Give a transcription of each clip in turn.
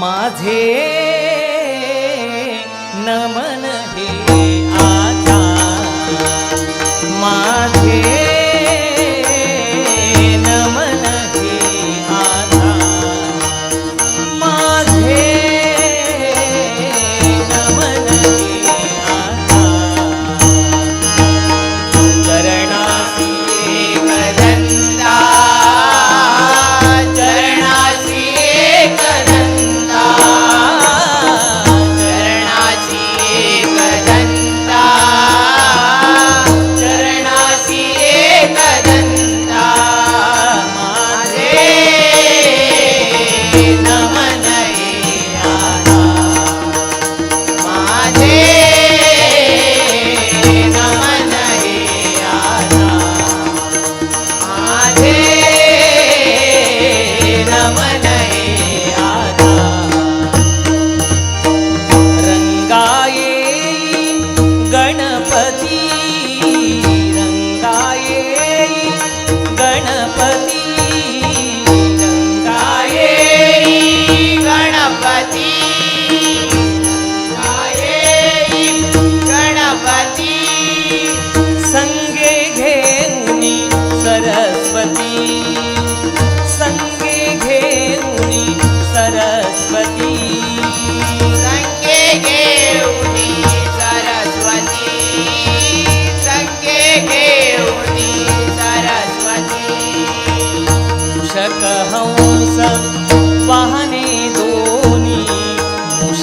माझे नमन हे आता माझे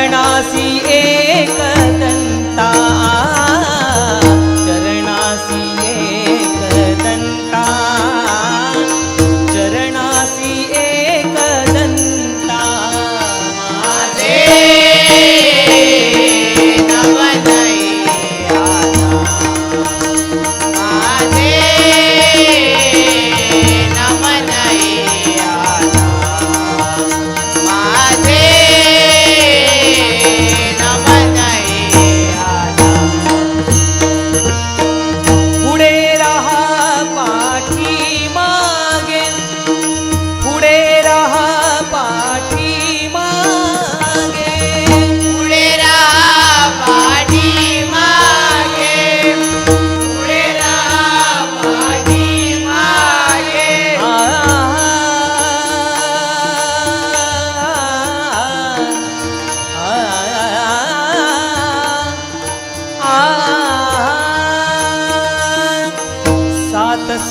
શરણાસી એક દંતા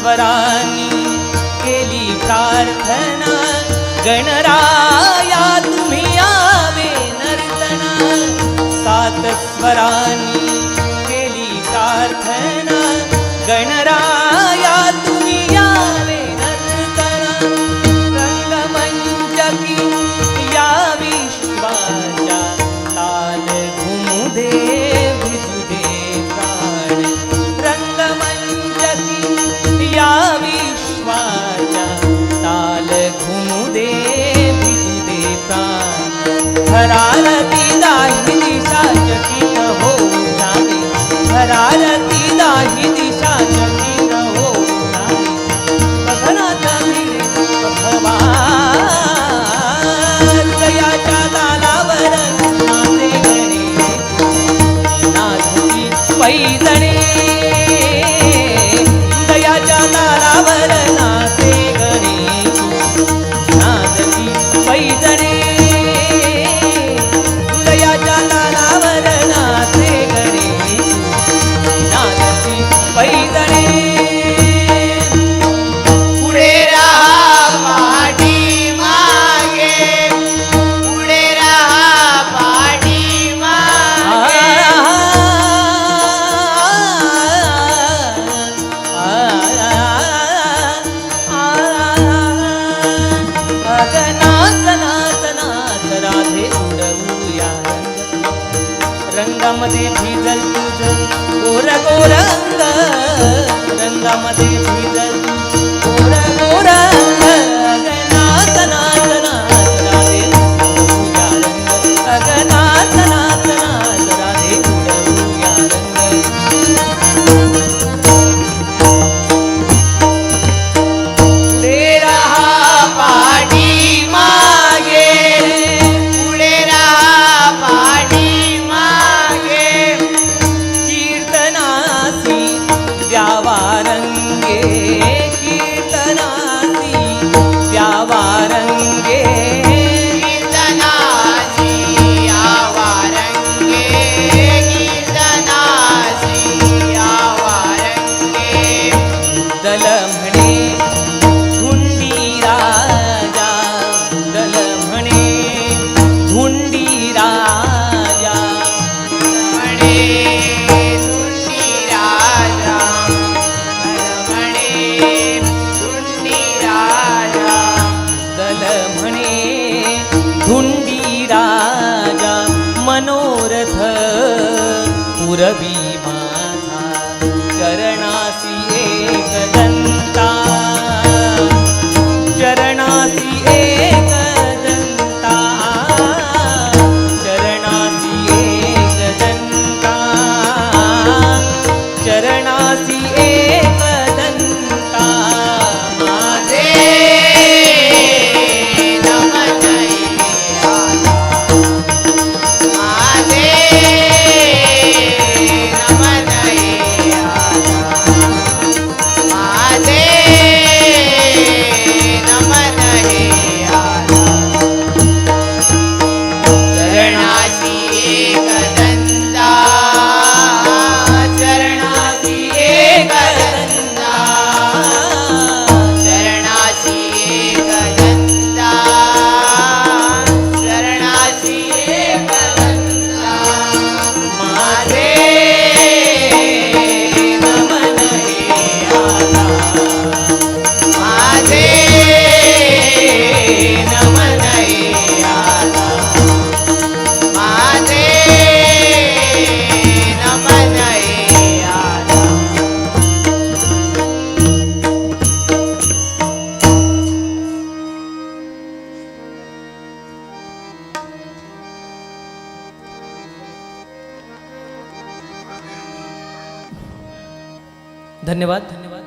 ईश्वरानी केली प्रार्थना. गणराया तुम्ही यावे नर्तना सात स्वरानी केली प्रार्थना. गणराया तुम्ही यावे नर्तना रंगमंचकी या विश्वाच्या ताल घुमुदे भिजुदे பைதனே रंगामध्ये भिजल तुझ गोर गोरंग रंगामध्ये भिजल. गुरवी माझा चरणासी एक दंता चरणासी एक दंता चरणासी एक दंता चरणासी एक धन्यवाद.